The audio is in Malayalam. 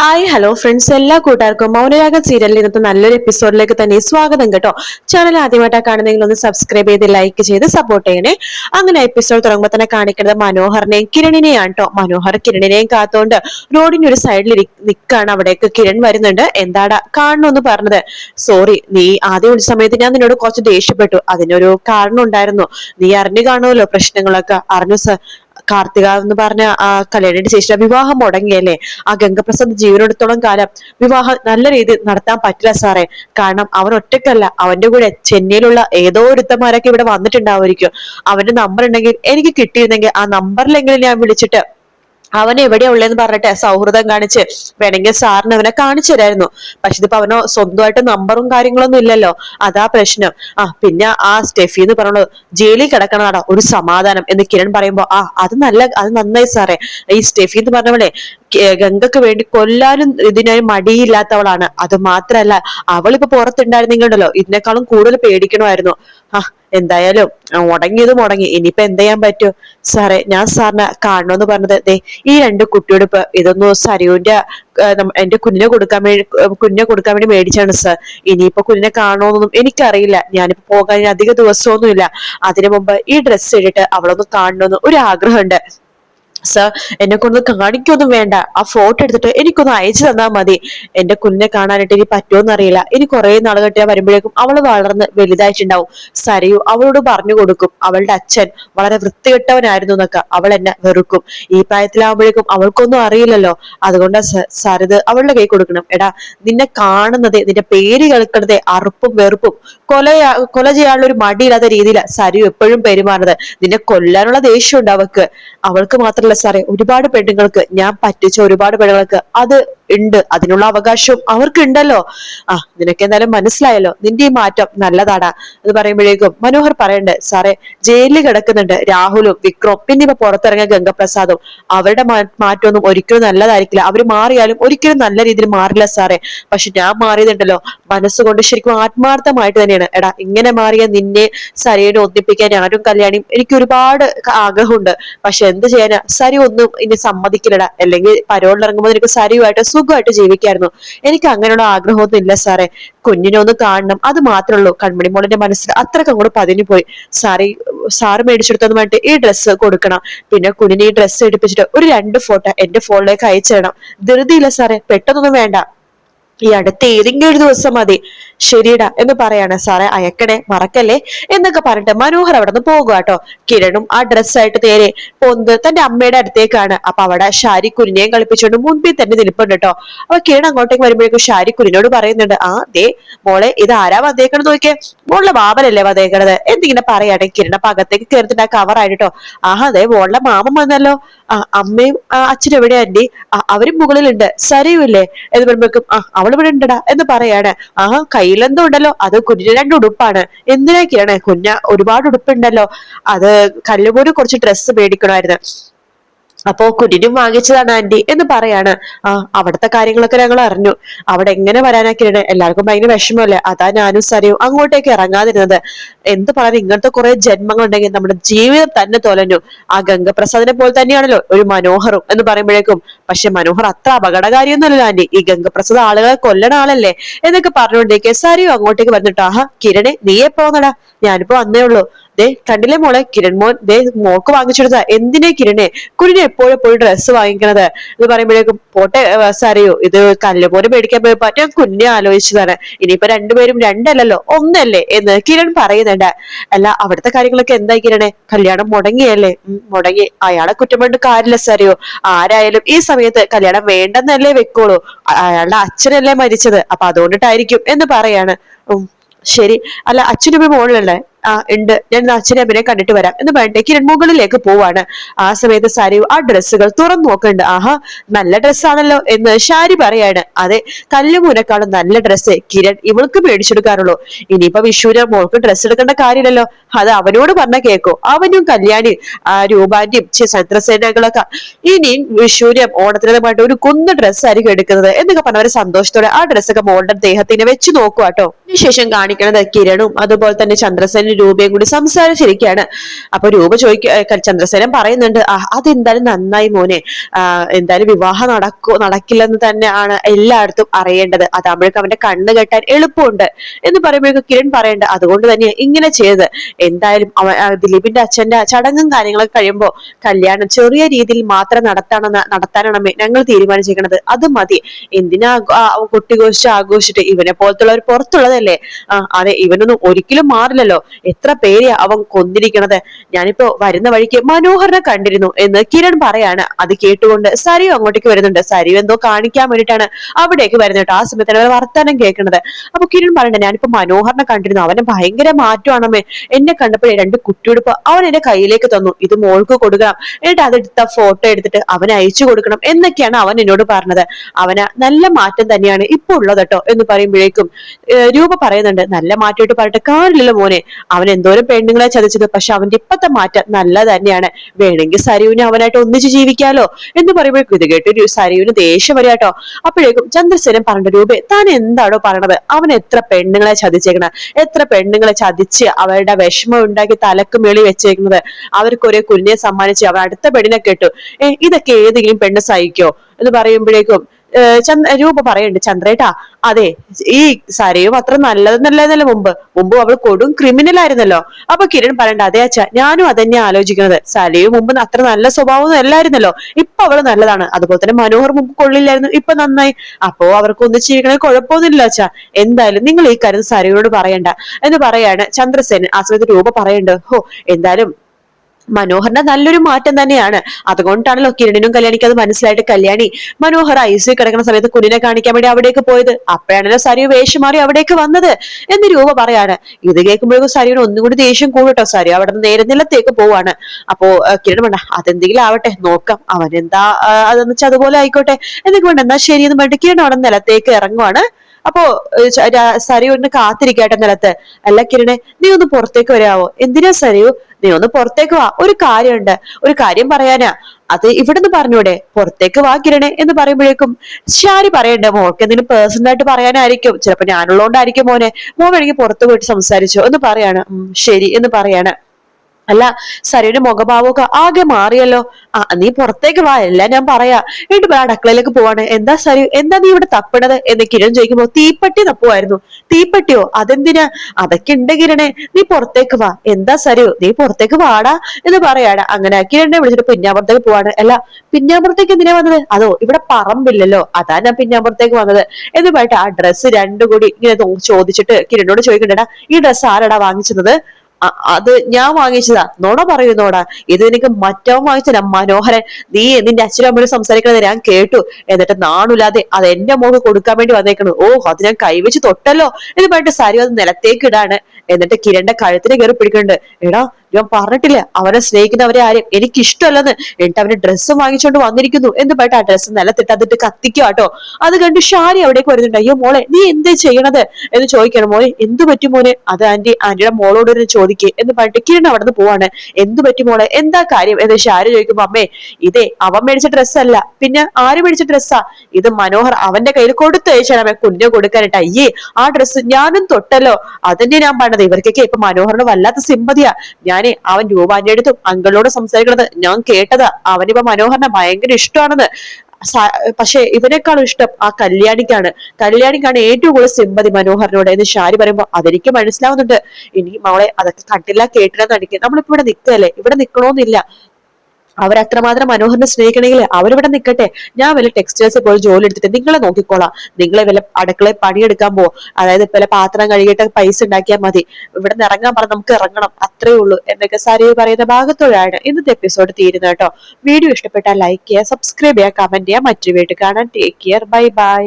ഹായ് ഹലോ ഫ്രണ്ട്സ് എല്ലാ കൂട്ടുകാർക്കും മൗനരാഗ സീരിയലിൽ ഇന്നത്തെ നല്ലൊരു എപ്പിസോഡിലേക്ക് തന്നെ സ്വാഗതം കേട്ടോ. ചാനൽ ആദ്യമായിട്ടാണ് കാണുന്നെങ്കിൽ ഒന്ന് സബ്സ്ക്രൈബ് ചെയ്ത് ലൈക്ക് ചെയ്ത് സപ്പോർട്ട് ചെയ്യണേ. അങ്ങനെ എപ്പിസോഡ് തുടങ്ങുമ്പോൾ തന്നെ കാണിക്കുന്നത് മനോഹറിനെയും കിരണിനെയാണ് കേട്ടോ മനോഹർ കിരണിനെയും കാത്തോണ്ട് റോഡിന്റെ ഒരു സൈഡിൽ നിൽക്കാണ് അവിടേക്ക് കിരൺ വരുന്നുണ്ട്. എന്താടാ കാണണമെന്ന് പറഞ്ഞത്? സോറി നീ ആദ്യം വിളിച്ച സമയത്ത് ഞാൻ നിന്നോട് കുറച്ച് ദേഷ്യപ്പെട്ടു. അതിനൊരു കാരണം ഉണ്ടായിരുന്നു. നീ അറിഞ്ഞു കാണുമല്ലോ പ്രശ്നങ്ങളൊക്കെ. അറിഞ്ഞു സർ കാർത്തിക എന്ന് പറഞ്ഞ ആ കല്യാണിയുടെ ശേഷം വിവാഹം മുടങ്ങിയല്ലേ? ആ ഗംഗപ്രസാദ് ജീവനെടുത്തോളം കാലം വിവാഹം നല്ല രീതിയിൽ നടത്താൻ പറ്റില്ല സാറേ. കാരണം അവൻ ഒറ്റക്കല്ല അവന്റെ കൂടെ ചെന്നൈയിലുള്ള ഏതോ ഒരുത്തന്മാരൊക്കെ ഇവിടെ വന്നിട്ടുണ്ടാവുമായിരിക്കും. അവന്റെ നമ്പർ ഉണ്ടെങ്കിൽ എനിക്ക് കിട്ടിയിരുന്നെങ്കിൽ ആ നമ്പറിലെങ്കിലും ഞാൻ വിളിച്ചിട്ട് അവൻ എവിടെയാ ഉള്ളതെന്ന് പറഞ്ഞിട്ട് സൗഹൃദം കാണിച്ച് വേണമെങ്കിൽ സാറിന് അവനെ കാണിച്ചു തരായിരുന്നു. പക്ഷെ ഇതിപ്പോ അവനോ സ്വന്തമായിട്ട് നമ്പറും കാര്യങ്ങളൊന്നും ഇല്ലല്ലോ. അതാ പ്രശ്നം. ആ പിന്നെ ആ സ്റ്റെഫി എന്ന് പറഞ്ഞത് ജയിലിൽ കിടക്കണതാടാ ഒരു സമാധാനം എന്ന് കിരൺ പറയുമ്പോ ആ അത് നല്ല അത് നന്നായി സാറേ. ഈ സ്റ്റെഫി എന്ന് പറഞ്ഞവളെ ഗംഗക്ക് വേണ്ടി കൊല്ലാനും ഇതിനായി മടിയില്ലാത്തവളാണ്. അത് മാത്രല്ല അവളിപ്പോ പുറത്തുണ്ടായിരുന്നെങ്കിലുണ്ടല്ലോ ഇതിനേക്കാളും കൂടുതൽ പേടിക്കണമായിരുന്നു. ആ എന്തായാലും മുടങ്ങിയത് മുടങ്ങി. ഇനിയിപ്പോ എന്ത് ചെയ്യാൻ പറ്റും? സാറേ ഞാൻ സാറിനെ കാണണമെന്ന് പറഞ്ഞത് ദേ ഈ രണ്ട് കുട്ടിയോട് ഇപ്പൊ ഇതൊന്നും സരിവിന്റെ എന്റെ കുഞ്ഞിനെ കൊടുക്കാൻ വേണ്ടി കുഞ്ഞിനെ കൊടുക്കാൻ വേണ്ടി മേടിച്ചാണ് സാർ. ഇനിയിപ്പോ കുഞ്ഞിനെ കാണണമെന്നൊന്നും എനിക്കറിയില്ല. ഞാനിപ്പോ പോകാൻ അധിക ദിവസമൊന്നുമില്ല. അതിനു മുമ്പ് ഈ ഡ്രസ്സ് ഇട്ടിട്ട് അവളൊന്ന് കാണണമെന്ന് ഒരു ആഗ്രഹമുണ്ട്. സർ എന്നെ കൊണ്ട് കാണിക്കൊന്നും വേണ്ട. ആ ഫോട്ടോ എടുത്തിട്ട് എനിക്കൊന്ന് അയച്ചു തന്നാൽ മതി. എന്റെ കുഞ്ഞിനെ കാണാനായിട്ട് ഇനി പറ്റുമോന്ന് അറിയില്ല. ഇനി കുറെ നാൾ കെട്ടിയാ വരുമ്പോഴേക്കും അവൾ വളർന്ന് വലുതായിട്ടുണ്ടാവും. സരയു അവളോട് പറഞ്ഞു കൊടുക്കും. അവളുടെ അച്ഛൻ വളരെ വൃത്തികെട്ടവനായിരുന്നു എന്നൊക്കെ അവൾ എന്നെ വെറുക്കും. ഈ പ്രായത്തിലാവുമ്പോഴേക്കും അവൾക്കൊന്നും അറിയില്ലല്ലോ. അതുകൊണ്ട് സരിത് അവളുടെ കൈ കൊടുക്കണം. എടാ നിന്നെ കാണുന്നത് നിന്റെ പേര് കേൾക്കുന്നത് അറുപ്പും വെറുപ്പും. കൊല കൊല ചെയ്യാനുള്ള ഒരു മടിയില്ലാത്ത രീതിയിലാണ് സരയു എപ്പോഴും പെരുമാറുന്നത്. നിന്നെ കൊല്ലാനുള്ള ദേഷ്യമുണ്ട് ഉണ്ട് അവൾക്ക്. മാത്രമല്ല സാറേ. ഒരുപാട് പെണ്ണുങ്ങൾക്ക് ഞാൻ പറ്റിച്ച ഒരുപാട് പെണ്ണുങ്ങൾക്ക് അത് ഉണ്ട്. അതിനുള്ള അവകാശവും അവർക്ക് ഉണ്ടല്ലോ ആ നിനക്ക് എന്തായാലും മനസ്സിലായല്ലോ. നിന്റെ ഈ മാറ്റം നല്ലതാടാ എന്ന് പറയുമ്പോഴേക്കും മനോഹർ പറയണ്ട് സാറേ ജയിലിൽ കിടക്കുന്നുണ്ട് രാഹുലും വിക്രം പിന്നെ ഇപ്പൊ പുറത്തിറങ്ങിയ ഗംഗപ്രസാദും. അവരുടെ മാറ്റമൊന്നും ഒരിക്കലും നല്ലതായിരിക്കില്ല. അവർ മാറിയാലും ഒരിക്കലും നല്ല രീതിയിൽ മാറില്ല സാറേ. പക്ഷെ ഞാൻ മാറിയതുണ്ടല്ലോ. മനസ്സുകൊണ്ട് ശരിക്കും ആത്മാർത്ഥമായിട്ട് തന്നെയാണ്. എടാ ഇങ്ങനെ മാറിയ നിന്നെ സരിയെ ഒന്നിപ്പിക്കാൻ ഞാനും കല്യാണിയും എനിക്ക് ഒരുപാട് ആഗ്രഹമുണ്ട്. പക്ഷെ എന്ത് ചെയ്യാനാ? സരി ഒന്നും ഇനി സമ്മതിക്കില്ലടാ. അല്ലെങ്കിൽ പരോളിൽ ഇറങ്ങുമ്പോൾ എനിക്ക് സരിയുമായിട്ട് സുഖമായിട്ട് ജീവിക്കായിരുന്നു. എനിക്ക് അങ്ങനെയുള്ള ആഗ്രഹമൊന്നും ഇല്ല സാറേ. കുഞ്ഞിനെ ഒന്ന് കാണണം. അത് മാത്രമേ ഉള്ളൂ. കൺമണി മോളിന്റെ മനസ്സിൽ അത്രയ്ക്ക് അങ്ങോട്ട് പതിഞ്ഞു പോയി. സാറി സാറ് മേടിച്ചെടുത്തെന്ന് പറഞ്ഞിട്ട് ഈ ഡ്രസ്സ് കൊടുക്കണം. പിന്നെ കുഞ്ഞിനെ ഈ ഡ്രസ്സ് എടുപ്പിച്ചിട്ട് ഒരു രണ്ട് ഫോട്ടോ എന്റെ ഫോണിലേക്ക് അയച്ചു തരണം. ധൃതിയില്ല സാറേ. പെട്ടെന്നൊന്നും വേണ്ട. ഈ അടുത്ത ഏതെങ്കിലും ഒരു ദിവസം മതി. ശരിടാ എന്ന് പറയാണ്. സാറെ അയക്കണേ മറക്കല്ലേ? എന്നൊക്കെ പറഞ്ഞിട്ട് മനോഹർ അവിടെ നിന്ന് പോകുക കേട്ടോ കിരണും ആ ഡ്രസ്സായിട്ട് നേരെ പൊന്ത് തന്റെ അമ്മയുടെ അടുത്തേക്കാണ്. അപ്പൊ അവിടെ ഷാരി കുരിനെയും കളിപ്പിച്ചുകൊണ്ട് മുൻപിൽ തന്നെ നിൽപ്പുണ്ട് കേട്ടോ അപ്പൊ കിരൺ അങ്ങോട്ടേക്ക് വരുമ്പോഴേക്കും ഷാരി കുരിനോട് പറയുന്നുണ്ട് ആ ദേ മോളെ ഇത് ആരാ വന്നേക്കണത് നോക്കിയേ? മോളുടെ ബാബനല്ലേ വന്നേക്കണത്? എന്തിങ്ങനെ പറയാട്ടെ കിരണ അകത്തേക്ക് കയറിയിട്ട് ആ കവറായിട്ടോ ആഹാ അതെ മോളുടെ മാമൻ വന്നല്ലോ. ആ അമ്മയും അച്ഛനും എവിടെയാ അവരും മുകളിലുണ്ട്. സരിയുമില്ലേ? എന്ന് പറയുമ്പോഴേക്കും ആ അവൾ ഇവിടെ എന്ന് പറയാണ്. ആ കയ്യിലെന്തോ ഉണ്ടല്ലോ. അത് കുഞ്ഞിന് രണ്ട് ഉടുപ്പാണ്. എന്തിനൊക്കെയാണ് കുഞ്ഞ ഒരുപാട് ഉടുപ്പുണ്ടല്ലോ. അത് കല്ലുപോലും കുറച്ച് ഡ്രസ്സ് മേടിക്കണമായിരുന്നു. അപ്പോ കുഞ്ഞിനും വാങ്ങിച്ചതാണ് ആന്റി എന്ന് പറയാണ്. ആ അവിടുത്തെ കാര്യങ്ങളൊക്കെ ഞങ്ങൾ അറിഞ്ഞു. അവിടെ എങ്ങനെ വരാനാക്കിയാണ് എല്ലാവർക്കും ഭയങ്കര വിഷമമല്ലേ? അതാ ഞാനും സരയും അങ്ങോട്ടേക്ക് ഇറങ്ങാതിരുന്നത്. എന്ത് പറയാൻ ഇങ്ങനത്തെ കുറെ ജന്മങ്ങൾ ഉണ്ടെങ്കിൽ നമ്മുടെ ജീവിതം തന്നെ തോലഞ്ഞു. ആ ഗംഗപ്രസാദിനെ പോലെ തന്നെയാണല്ലോ ഒരു മനോഹറും എന്ന് പറയുമ്പോഴേക്കും. പക്ഷെ മനോഹർ അത്ര അപകടകാരിയൊന്നുമല്ലോ ആന്റി. ഈ ഗംഗപ്രസാദ് ആളുകളെ കൊല്ലണ ആളല്ലേ? എന്നൊക്കെ പറഞ്ഞുകൊണ്ടേക്ക് സരയും അങ്ങോട്ടേക്ക് വന്നിട്ടാ കിരണേ നീ പോന്നടാ ഞാനിപ്പോ വന്നേ ഉള്ളൂ. ദേ കണ്ടില്ലേ മോളെ? കിരൺ മോൻ ദേ മോക്ക് വാങ്ങിച്ചെടുത്ത എന്തിനെ കിരണെ? കുഞ്ഞിനെ എപ്പോഴും എപ്പോഴും ഡ്രസ്സ് വാങ്ങിക്കണത്? എന്ന് പറയുമ്പോഴേക്കും പോട്ടെ സാറിയോ ഇത് കല്ല് പോലെ മേടിക്കാൻ പോയപ്പോ ഞാൻ കുഞ്ഞെ ആലോചിച്ചതാണ്. ഇനിയിപ്പോ രണ്ടുപേരും രണ്ടല്ലല്ലോ ഒന്നല്ലേ? എന്ന് കിരൺ പറയുന്നുണ്ട്. അല്ല അവിടുത്തെ കാര്യങ്ങളൊക്കെ എന്തായി കിരണെ? കല്യാണം മുടങ്ങിയല്ലേ? മുടങ്ങി. അയാളെ കുറ്റം കൊണ്ട് കാര്യമില്ല സാറിയോ ആരായാലും ഈ സമയത്ത് കല്യാണം വേണ്ടെന്നല്ലേ വെക്കോളൂ അയാളുടെ അച്ഛനല്ലേ മരിച്ചത്. അപ്പൊ അതുകൊണ്ടിട്ടായിരിക്കും എന്ന് പറയാണ്. ശരി. അല്ല അച്ഛനും മോളിലല്ലേ ഉണ്ട്. ഞാൻ അച്ഛനെ അമ്മനെ കണ്ടിട്ട് വരാം. എന്ന് പറഞ്ഞിട്ട് കിരൺ മുകളിലേക്ക് പോവാണ്. ആ സമയത്ത് സാരി ആ ഡ്രസ്സുകൾ തുറന്നു നോക്കുന്നുണ്ട്. ആഹാ നല്ല ഡ്രസ്സാണല്ലോ എന്ന് ഷാരി പറയാണ്. അതെ കല്ലുമൂനക്കാളും നല്ല ഡ്രസ്സ് കിരൺ ഇവൾക്ക് മേടിച്ചെടുക്കാറുള്ളൂ. ഇനിയിപ്പോ വിഷുവിന് മോൾക്ക് ഡ്രസ്സ് എടുക്കേണ്ട കാര്യമില്ലല്ലോ. അത് അവനോട് പറഞ്ഞ കേക്കോ. അവനും കല്യാണി ആ രൂപാന്റെയും ചന്ദ്രസേനകളൊക്കെ ഇനി വിഷുവിന് ഓണത്തിനുമായിട്ട് ഒരു കുന്ന ഡ്രസ്സ് ആയിരിക്കും എടുക്കുന്നത് എന്നൊക്കെ പറഞ്ഞവര് സന്തോഷത്തോടെ ആ ഡ്രസ്സൊക്കെ മോളുടെ ദേഹത്തിനെ വെച്ച് നോക്കുക കേട്ടോ ശേഷം കാണിക്കണത് കിരണും അതുപോലെ തന്നെ ചന്ദ്രസേനും ചന്ദ്രസേനും രൂപയും കൂടി സംസാരിച്ചിരിക്കുകയാണ്. അപ്പൊ രൂപ ചോദിക്ക ചന്ദ്രസേനൻ പറയുന്നുണ്ട് അതെന്തായാലും നന്നായി മോനെ. എന്തായാലും വിവാഹം നടക്കോ നടക്കില്ലെന്ന് തന്നെയാണ് എല്ലായിടത്തും അറിയേണ്ടത്. അതാകുമ്പോഴേക്കും അവന്റെ കണ്ണ് കെട്ടാൻ എളുപ്പമുണ്ട്. എന്ന് പറയുമ്പോഴേക്കും കിരൺ പറയേണ്ട അതുകൊണ്ട് തന്നെ ഇങ്ങനെ ചെയ്തത് എന്തായാലും അവൻ ദിലീപിന്റെ അച്ഛന്റെ ചടങ്ങും കാര്യങ്ങളൊക്കെ കഴിയുമ്പോൾ കല്യാണം ചെറിയ രീതിയിൽ മാത്രം നടത്താണെന്ന് നടത്താനാണ് ഞങ്ങൾ തീരുമാനിച്ചിരിക്കുന്നത്. അത് മതി. എന്തിനാ കുട്ടിഘോഷിച്ച് ആഘോഷിച്ചിട്ട്? ഇവനെ പോലത്തുള്ളവർ പുറത്തുള്ളതല്ലേ? അതെ ഇവനൊന്നും ഒരിക്കലും മാറില്ലല്ലോ. എത്ര പേരെയാ അവൻ കൊന്നിരിക്കണത്? ഞാനിപ്പോ വരുന്ന വഴിക്ക് മനോഹരനെ കണ്ടിരുന്നു എന്ന് കിരൺ പറയാണ്. അത് കേട്ടുകൊണ്ട് സരിയു അങ്ങോട്ടേക്ക് വരുന്നുണ്ട്. സരിയു എന്തോ കാണിക്കാൻ വേണ്ടിയിട്ടാണ് അവിടേക്ക് വരുന്നത് ആ സമയത്താണ് അവർ വർത്തമാനം കേൾക്കുന്നത് അപ്പൊ കിരൺ പറയണ്ട ഞാനിപ്പോ മനോഹരനെ കണ്ടിരുന്നു. അവനെ ഭയങ്കര മാറ്റമാണമ്മേ. എന്നെ കണ്ടപ്പോഴേ രണ്ട് കുട്ടിയുടുപ്പ് അവൻ എന്റെ കയ്യിലേക്ക് തന്നു. ഇത് മോൾക്ക് കൊടുക്കണം. എന്നിട്ട് അതെടുത്ത ഫോട്ടോ എടുത്തിട്ട് അവന് അയച്ചു കൊടുക്കണം എന്നൊക്കെയാണ് അവൻ എന്നോട് പറഞ്ഞത്. അവന് നല്ല മാറ്റം തന്നെയാണ് ഇപ്പൊ ഉള്ളത് കേട്ടോ എന്ന് പറയുമ്പോഴേക്കും രൂപ പറയുന്നുണ്ട്. നല്ല മാറ്റമായിട്ട് പറഞ്ഞിട്ട് കാണില്ലല്ലോ മോനെ? അവൻ എന്തോരം പെണ്ണുങ്ങളെ ചതിച്ചത്. പക്ഷെ അവന്റെ ഇപ്പത്തെ മാറ്റം നല്ല തന്നെയാണ്. വേണമെങ്കിൽ സരയുവിനെ അവനായിട്ട് ഒന്നിച്ച് ജീവിക്കാലോ എന്ന് പറയുമ്പോഴേക്കും ഇത് കേട്ട് സരയുവിന് ദേഷ്യം വരികട്ടോ അപ്പോഴേക്കും ചന്ദ്രസേനൻ പറഞ്ഞ രൂപ താൻ എന്താണോ പറയണത്? അവൻ എത്ര പെണ്ണുങ്ങളെ ചതിച്ചേക്കണ? എത്ര പെണ്ണുങ്ങളെ ചതിച്ച് അവരുടെ വിഷമം ഉണ്ടാക്കി തലക്ക് മേളി വെച്ചേക്കുന്നത്? അവർക്ക് ഒരേ കുഞ്ഞെ സമ്മാനിച്ച് അവർ അടുത്ത പെണ്ണിനെ കേട്ടു. ഏ ഇതൊക്കെ ഏതെങ്കിലും പെണ്ണ് സഹിക്കോ? എന്ന് പറയുമ്പോഴേക്കും രൂപ പറയുന്നുണ്ട് ചന്ദ്രേട്ടാ അതെ ഈ സരയും അത്ര നല്ലതെന്നല്ലേ മുമ്പ്. മുമ്പ് അവൾ കൊടും ക്രിമിനൽ ആയിരുന്നല്ലോ. അപ്പൊ കിരൺ പറയണ്ട അതെ അച്ഛ ഞാനും അതന്നെ ആലോചിക്കുന്നത്. സരയും മുമ്പ് അത്ര നല്ല സ്വഭാവം അല്ലായിരുന്നല്ലോ. ഇപ്പൊ അവൾ നല്ലതാണ്. അതുപോലെ തന്നെ മനോഹർ മുമ്പ് കൊള്ളില്ലായിരുന്നു ഇപ്പൊ നന്നായി. അപ്പോ അവർക്ക് ഒന്നും ചെയ്യണത് കുഴപ്പമൊന്നുമില്ല അച്ഛ. എന്തായാലും നിങ്ങൾ ഈ കാര്യം സരയോട് പറയണ്ട. എന്ന് പറയാണ് ചന്ദ്രസേനൻ. ആ സമയത്ത് രൂപ പറയണ്ട് ഹോ എന്തായാലും മനോഹറിന്റെ നല്ലൊരു മാറ്റം തന്നെയാണ്. അതുകൊണ്ടാണല്ലോ കിരണിനും കല്യാണിക്ക് അത് മനസ്സിലായിട്ട് കല്യാണി മനോഹർ ഐസി കിടക്കുന്ന സമയത്ത് കുഞ്ഞിനെ കാണിക്കാൻ വേണ്ടി അവിടേക്ക് പോയത്. അപ്പോഴാണല്ലോ സരിയു വേഷം മാറി അവിടേക്ക് വന്നത് എന്ന് രൂപ പറയാണ്. ഇത് കേൾക്കുമ്പോഴേക്കും സരിയുടെ ഒന്നും കൂടി ദേഷ്യം കൂടട്ടോ സരി അവിടെ നിന്ന് നേരെ നിലത്തേക്ക് പോവാണ്. അപ്പോ കിരൺ വേണ്ട അതെന്തെങ്കിലും ആവട്ടെ നോക്കാം. അവൻ എന്താ അതെന്ന് വെച്ചാൽ അതുപോലെ ആയിക്കോട്ടെ. എന്നൊക്കെ വേണ്ട എന്നാ ശരിയെന്ന് പറഞ്ഞിട്ട് കിരൺ അവിടെ നിലത്തേക്ക് ഇറങ്ങുവാണ്. അപ്പോ സരി ഒന്ന് കാത്തിരിക്കട്ടെ നിലത്ത്. അല്ല കിരണെ നീ ഒന്ന് പുറത്തേക്ക് വരാവോ? എന്തിനാ സരിയു? നീ ഒന്ന് പുറത്തേക്ക് വാ. ഒരു കാര്യമുണ്ട്. ഒരു കാര്യം പറയാനാ. അത് ഇവിടുന്ന് പറഞ്ഞൂടെ. പുറത്തേക്ക് വാ കിരണേ എന്ന് പറയുമ്പോഴേക്കും ശാരി പറയണ്ടേ മോൾക്ക് എന്തെങ്കിലും പേഴ്സണൽ ആയിട്ട് പറയാനായിരിക്കും. ചിലപ്പോ ഞാനുള്ളതുകൊണ്ടായിരിക്കും മോനെ. മോൻ വേണമെങ്കിൽ പുറത്തു പോയിട്ട് സംസാരിച്ചോ എന്ന് പറയാണ്. ശരി എന്ന് പറയാണ്. അല്ല സരയുടെ മുഖഭാവമൊക്കെ ആകെ മാറിയല്ലോ. ആ നീ പുറത്തേക്ക് വാ എല്ലാം ഞാൻ പറയാ. വീണ്ടും അടുക്കളയിലേക്ക് പോവാണ്. എന്താ സരു എന്താ നീ ഇവിടെ തപ്പണത്? എന്ന് കിരൺ ചോദിക്കുമ്പോ തീപ്പട്ടി തപ്പുമായിരുന്നു തീപ്പട്ടിയോ? അതെന്തിനാ? അതൊക്കെ ഉണ്ട് കിരണേ നീ പുറത്തേക്ക് വാ. എന്താ സരു നീ പുറത്തേക്ക് വാടാ എന്ന് പറയാണ്. അങ്ങനെ കിരണിനെ വിളിച്ചിട്ട് പിന്നാമ്പുറത്തേക്ക് പോവാണ്. അല്ല പിന്നാമ്പുറത്തേക്ക് എന്തിനാ വന്നത്? അതോ ഇവിടെ പറമ്പില്ലല്ലോ. അതാ ഞാൻ പിന്നാമ്പുറത്തേക്ക് വന്നത്. എന്ന് പറഞ്ഞിട്ട് ആ ഡ്രസ്സ് രണ്ടും കൂടി ഇങ്ങനെ ചോദിച്ചിട്ട് കിരണിനോട് ചോദിക്കണ്ടടാ ഈ ഡ്രസ്സ് ആരടാ വാങ്ങിച്ചത്? അത് ഞാൻ വാങ്ങിച്ചതാ. നോട പറയുന്നോടാ ഇത് എനിക്ക് മറ്റവൻ വാങ്ങിച്ചതാ മനോഹരൻ നീ നിന്റെ അച്ഛനും അമ്മയും സംസാരിക്കണത് ഞാൻ കേട്ടു. എന്നിട്ട് നാണില്ലാതെ അത് എന്റെ മോക്ക് കൊടുക്കാൻ വേണ്ടി വന്നേക്കണു. ഓ അത് ഞാൻ കൈവച്ച് തൊട്ടല്ലോ. എന്ന് പറഞ്ഞിട്ട് സാരി അത് നിലത്തേക്ക് ഇടാണ്. എന്നിട്ട് കിരണിന്റെ കഴുത്തിന് കയറി പിടിക്കണ്ട് എടാ ഞാൻ പറഞ്ഞിട്ടില്ല. അവനെ സ്നേഹിക്കുന്നവരെ ആരും എനിക്ക് ഇഷ്ടമല്ലെന്ന് എന്നിട്ട് അവന്റെ ഡ്രസ്സ് വാങ്ങിച്ചോണ്ട് വന്നിരിക്കുന്നു. എന്ന് പറഞ്ഞിട്ട് ആ ഡ്രസ്സ് നിലത്തിട്ട് അതിട്ട് കത്തിക്കുക കേട്ടോ അത് കണ്ട് ഷാരി അവിടേക്ക് വരുന്നുണ്ട്. അയ്യോ മോളെ നീ എന്തേ ചെയ്യണത്? എന്ന് ചോദിക്കണം മോനെ എന്ത് പറ്റും മോനെ? അത് ആന്റി ആന്റിയുടെ മോളോട് ഒരു ചോദിക്കുക എന്ന് പറഞ്ഞിട്ട് കിരൺ അവിടെ നിന്ന് പോവാണ്. എന്ത് പറ്റും മോളെ? എന്താ കാര്യം? എന്ന് ഷാരി ചോദിക്കുമ്പോ അമ്മേ ഇതേ അവൻ മേടിച്ച ഡ്രസ്സല്ല പിന്നെ ആര് മേടിച്ച ഡ്രസ്സാ ഇത് മനോഹർ അവന്റെ കയ്യിൽ കൊടുത്തയച്ചാണ് അമ്മ കുഞ്ഞു കൊടുക്കാനായിട്ട്. അയ്യേ ആ ഡ്രസ്സ് ഞാനും തൊട്ടല്ലോ. അതന്നെ ഞാൻ പറഞ്ഞത് ഇവർക്കൊക്കെ ഇപ്പൊ മനോഹറിന് വല്ലാത്ത സിമ്പതിയാ ഞാൻ ഞാൻ അവൻ രൂപാന്റെ അടുത്തും അങ്കളോട് സംസാരിക്കണത് ഞാൻ കേട്ടത് അവനിപ്പോ മനോഹരനെ ഭയങ്കര ഇഷ്ടമാണെന്ന്. പക്ഷെ ഇവനേക്കാളും ഇഷ്ടം ആ കല്യാണിക്കാണ്. കല്യാണിക്കാണ് ഏറ്റവും കൂടുതൽ സിമ്പതി മനോഹരനോട് എന്ന് ഷാരി പറയുമ്പോ അതെനിക്ക് മനസ്സിലാവുന്നുണ്ട്. ഇനി മോളെ അതൊക്കെ കണ്ടില്ല കേട്ടില്ല നടിക്കുക നമ്മളിപ്പോ ഇവിടെ നിൽക്കല്ലേ ഇവിടെ നിൽക്കണമെന്നില്ല അവരത്രമാത്രം മനോഹരനെ സ്നേഹിക്കണമെങ്കിൽ അവരിവിടെ നിൽക്കട്ടെ. ഞാൻ വല്ല ടെക്സ്റ്റൈൽസ് പോയി ജോലി എടുത്തിട്ട് നിങ്ങളെ നോക്കിക്കോളാം. നിങ്ങളെ വല്ല അടുക്കളയിൽ പണിയെടുക്കാൻ പോ അതായത് വല്ല പാത്രം കഴുകിയിട്ട് പൈസ ഉണ്ടാക്കിയാൽ മതി. ഇവിടെ നിന്ന് ഇറങ്ങാൻ പറഞ്ഞ നമുക്ക് ഇറങ്ങണം. അത്രേ ഉള്ളൂ. എന്നൊക്കെ സാരി പറയുന്ന ഭാഗത്തോടെയാണ് ഇന്നത്തെ എപ്പിസോഡ് തീരുന്നത് കേട്ടോ. വീഡിയോ ഇഷ്ടപ്പെട്ടാൽ ലൈക്ക് ചെയ്യുക സബ്സ്ക്രൈബ് ചെയ്യുക കമന്റ് ചെയ്യുക. മറ്റു വീട്ടിൽ കാണാൻ ടേക്ക് കെയർ ബൈ ബൈ